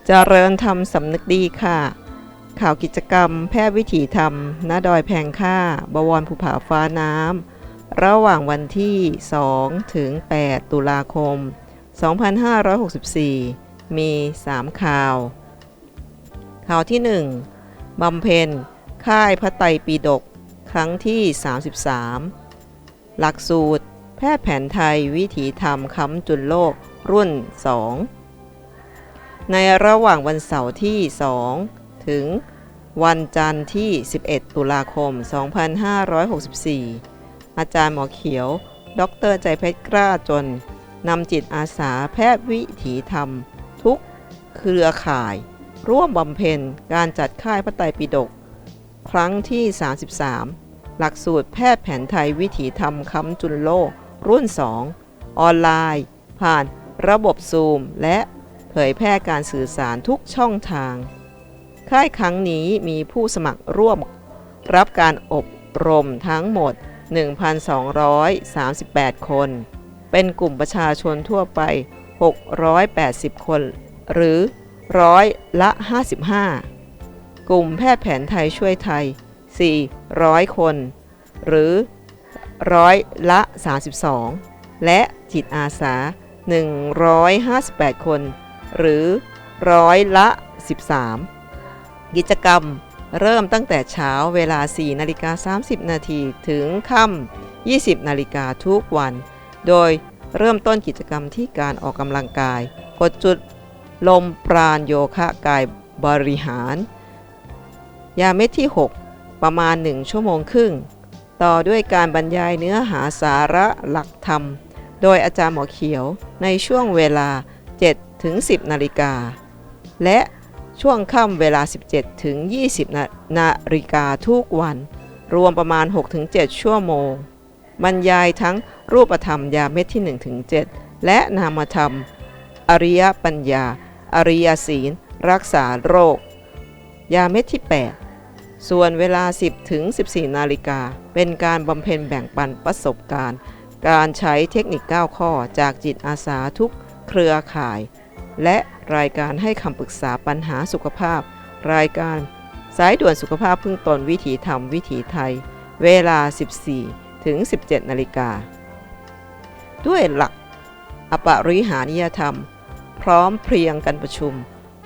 จเจริญธรรมสำนึกดีค่ะ ข่าวกิจกรรม แพทย์วิถีธรรมณดอยแพงค่า บวรภูผาฟ้าน้ำ ระหว่างวันที่ 2 ถึง 8 ตุลาคม 2564 มี 3 ข่าว ข่าวที่ 1บำเพ็ญ ค่ายพระไตรปิฎกครั้งที่ 33 หลักสูตร แพทย์แผนไทยวิถีธรรมค้ำจุนโลกรุ่น 2 ในระหว่างวันเสาร์ที่ 2 ถึงวันจันทร์ที่ 11 ตุลาคม 2564 อาจารย์หมอเขียว ดรใจเพชรกล้าจนนำจิตอาสาแพทย์วิถีธรรม ทุกเครือข่าย ร่วมบำเพ็ญการจัดค่ายพระไตรปิฎกครั้งที่ 33 หลักสูตรแพทย์แผนไทยวิถีธรรมคำจุนโลกรุ่น 2 ออนไลน์ ผ่านระบบซูมและ เผยแพร่การสื่อสารทุกช่องทาง ค่ายครั้งนี้มีผู้สมัครร่วม รับการอบรมทั้งหมด 1,238 คน เป็นกลุ่มประชาชนทั่วไป 680 คน หรือร้อยละ 55 กลุ่มแพทย์แผนไทยช่วยไทย 400 คน หรือร้อยละ 32 และจิตอาสา 158 คน หรือร้อยละ 13 กิจกรรมเริ่มตั้งแต่เช้าเวลา 4 นาฬิกา 30 นาทีถึงค่ำ 20 นาฬิกาทุกวัน โดยเริ่มต้นกิจกรรมที่การออกกำลังกาย กดจุดลมปราณโยคะกายบริหาร ยาเม็ดที่ 6 ประมาณ 1 ชั่วโมงครึ่ง ต่อด้วยการบรรยายเนื้อหาสาระหลักธรรม โดยอาจารย์หมอเขียวในช่วงเวลา 7 ถึง 10 นาฬิกา และช่วงค่ำเวลา 17 ถึง 20นานาฬิกาทุกวัน รวมประมาณ 6-7 ชั่วโมง บรรยายทั้งรูปธรรมยาเม็ดที่ 1-7 และนามธรรม อริยปัญญา อริยศีล รักษาโรค ยาเม็ดที่ 8 ส่วนเวลา 10 ถึง 14 นาฬิกา เป็นการบำเพ็ญแบ่งปันประสบการณ์ การใช้เทคนิค 9 ข้อจากจิตอาสาทุกเครือข่าย และรายการให้คำปรึกษาปัญหาสุขภาพ รายการสายด่วนสุขภาพพึ่งตนวิถีธรรมวิถีไทย เวลา 14 ถึง 17 นาฬิกา ด้วยหลักอปริหานิยธรรม พร้อมเพรียงกันประชุม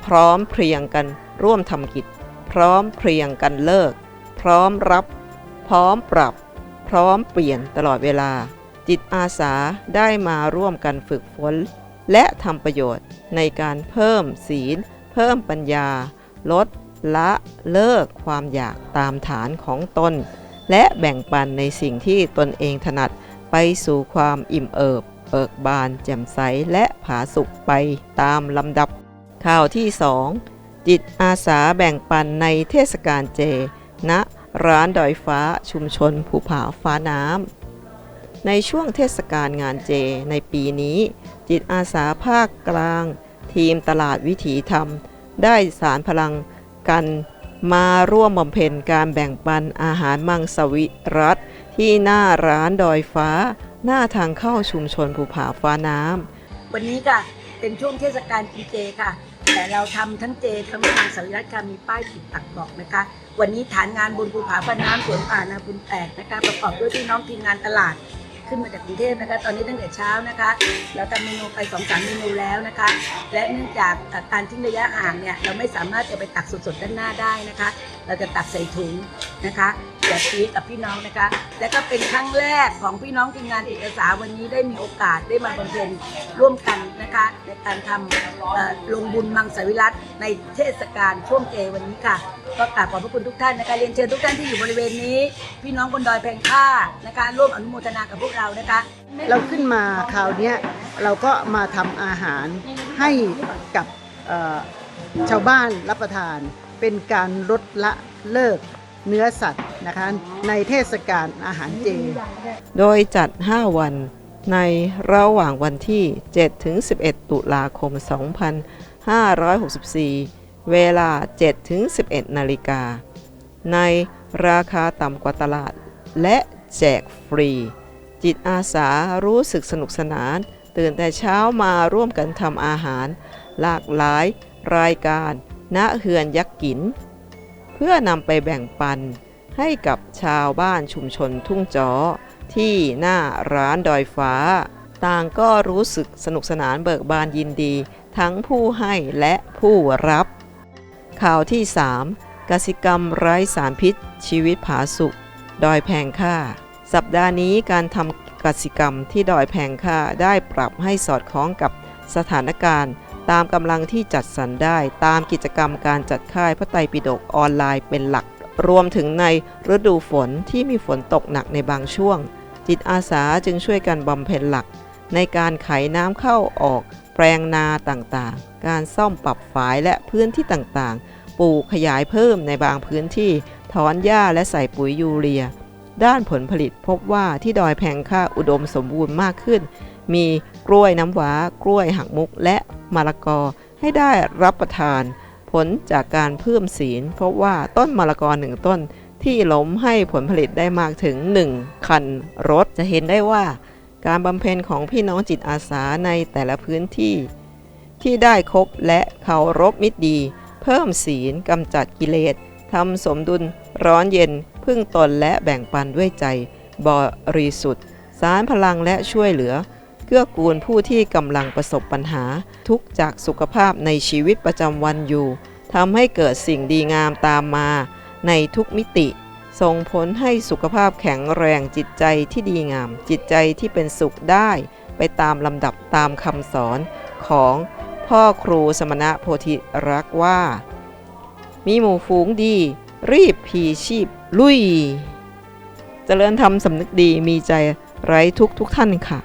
พร้อมเพรียงกันร่วมทำกิจ พร้อมเพรียงกันเลิก พร้อมรับ พร้อมปรับ พร้อมเปลี่ยนตลอดเวลา จิตอาสาได้มาร่วมกันฝึกฝน และทำประโยชน์ในการเพิ่มศีล เพิ่มปัญญา ลด ละเลิกความอยากตามฐานของตน และแบ่งปันในสิ่งที่ตนเองถนัดไปสู่ความอิ่มเอิบ เบิกบาน แจ่มใสและผาสุกไปตามลำดับ ข่าวที่ 2 จิตอาสาแบ่งปันในเทศกาลเจณร้านดอยฟ้าชุมชนภูผาฟ้าน้ำในช่วงเทศกาลงานเจในปีนี้ จิตอาสาภาคกลาง ทีมตลาดวิถีธรรม ได้สารพลังกันมาร่วมบำเพ็ญการแบ่งปันอาหารมังสวิรัตที่หน้าร้านดอยฟ้า หน้าทางเข้าชุมชนภูผาฟ้าน้ำวันนี้ค่ะเป็นช่วงเทศกาลกินเจค่ะ แต่เราทำทั้งเจทั้งทางสวิรัตค่ะมีป้ายติดตักบอกนะคะ วันนี้ฐานงานบนภูผาพน้ำสวนป่านาบุญแตกนะคะประกอบด้วยพี่น้องทีมงานตลาด ขึ้นมาจากกรุงเทพนะคะ ตอนนี้ตั้งแต่เช้านะคะ เราทำเมนูไปสองสามเมนูแล้วนะคะ และเนื่องจากการทิ้งระยะห่างเนี่ยเราไม่สามารถจะไปตักสดๆด้านหน้าได้นะคะ เราจะตักใส่ถุงนะคะแจกฟรีกับพี่น้องนะคะ และก็เป็นครั้งแรกของพี่น้องทีมงานเอกสารวันนี้ได้มีโอกาสได้มาบำเพ็ญร่วมกันนะคะ ในการทำลงบุญมังสวิรัตในเทศกาลช่วงเจวันนี้ค่ะ ก็กราบขอบพระคุณทุกท่านนะคะเรียนเชิญทุกท่านที่อยู่บริเวณนี้ พี่น้องบนดอยแพงค่านะคะ ร่วมอนุโมทนากับพวกเรานะคะ เราขึ้นมาคราวนี้เราก็มาทำอาหารให้กับชาวบ้านรับประทาน เป็นการลดละเลิกเนื้อสัตว์นะคะในเทศกาลอาหารเจ โดยจัด 5 วันในระหว่างวันที่ 7 ถึง 11 ตุลาคม 2564 เวลา 7 ถึง 11 นาฬิกา ในราคาต่ำกว่าตลาดและแจกฟรี จิตอาสารู้สึกสนุกสนาน ตื่นแต่เช้ามาร่วมกันทำอาหาร หลากหลาย รายการ ณเฮือนยักษ์กิน เพื่อนำไปแบ่งปัน ให้กับชาวบ้านชุมชนทุ่งจอที่หน้าร้านดอยฟ้า ต่างก็รู้สึกสนุกสนานเบิกบานยินดี ทั้งผู้ให้และผู้รับ ข่าวที่ 3กสิกรรมไร้สารพิษ ชีวิตผาสุกดอยแพงค่า สัปดาห์นี้การทำกสิกรรมที่ดอยแพงค่าได้ปรับให้สอดคล้องกับสถานการณ์ ตามกำลังที่จัดสรรได้ตามกิจกรรมการจัดค่ายพระไตรปิฎกออนไลน์เป็นหลัก รวมถึงในฤดูฝนที่มีฝนตกหนักในบางช่วง จิตอาสาจึงช่วยกันบำเพ็ญหลัก ในการไขน้ำเข้าออก แปลงนาต่างๆ การซ่อมปรับฝายและพื้นที่ต่างๆ ปลูกขยายเพิ่มในบางพื้นที่ถอนหญ้าและใส่ปุ๋ยยูเรีย ด้านผลผลิตพบว่าที่ดอยแพงค่าอุดมสมบูรณ์มากขึ้น มีกล้วยน้ำว้ากล้วยหักมุกและมะละกอให้ได้รับประทาน ผลจากการเพิ่มศีลพบว่าต้นมะละกอหนึ่งต้นที่ล้มให้ผลผลิตได้มากถึง 1 คันรถจะเห็นได้ว่า การบำเพ็ญของพี่น้องจิตอาสาในแต่ละพื้นที่ ที่ได้คบและเคารพมิตรดี เพิ่มศีลกำจัดกิเลสทำสมดุลร้อนเย็น พึ่งตนและแบ่งปันด้วยใจบริสุทธิ์ สารพลังและช่วยเหลือ เกื้อกูลผู้ที่กำลังประสบปัญหา ทุกจากสุขภาพในชีวิตประจำวันอยู่ทำให้เกิดสิ่งดีงามตามมา ในทุกมิติ ส่งผลให้สุขภาพแข็งแรงจิตใจที่ดีงาม จิตใจที่เป็นสุขได้ ไปตามลำดับตามคำสอนของพ่อครูสมณะโพธิรักว่า มีหมู่ฝูงดี รีบพีชีพ ลุยเจริญธรรมสำนึกดีมีใจไร้ทุกทุกท่านค่ะ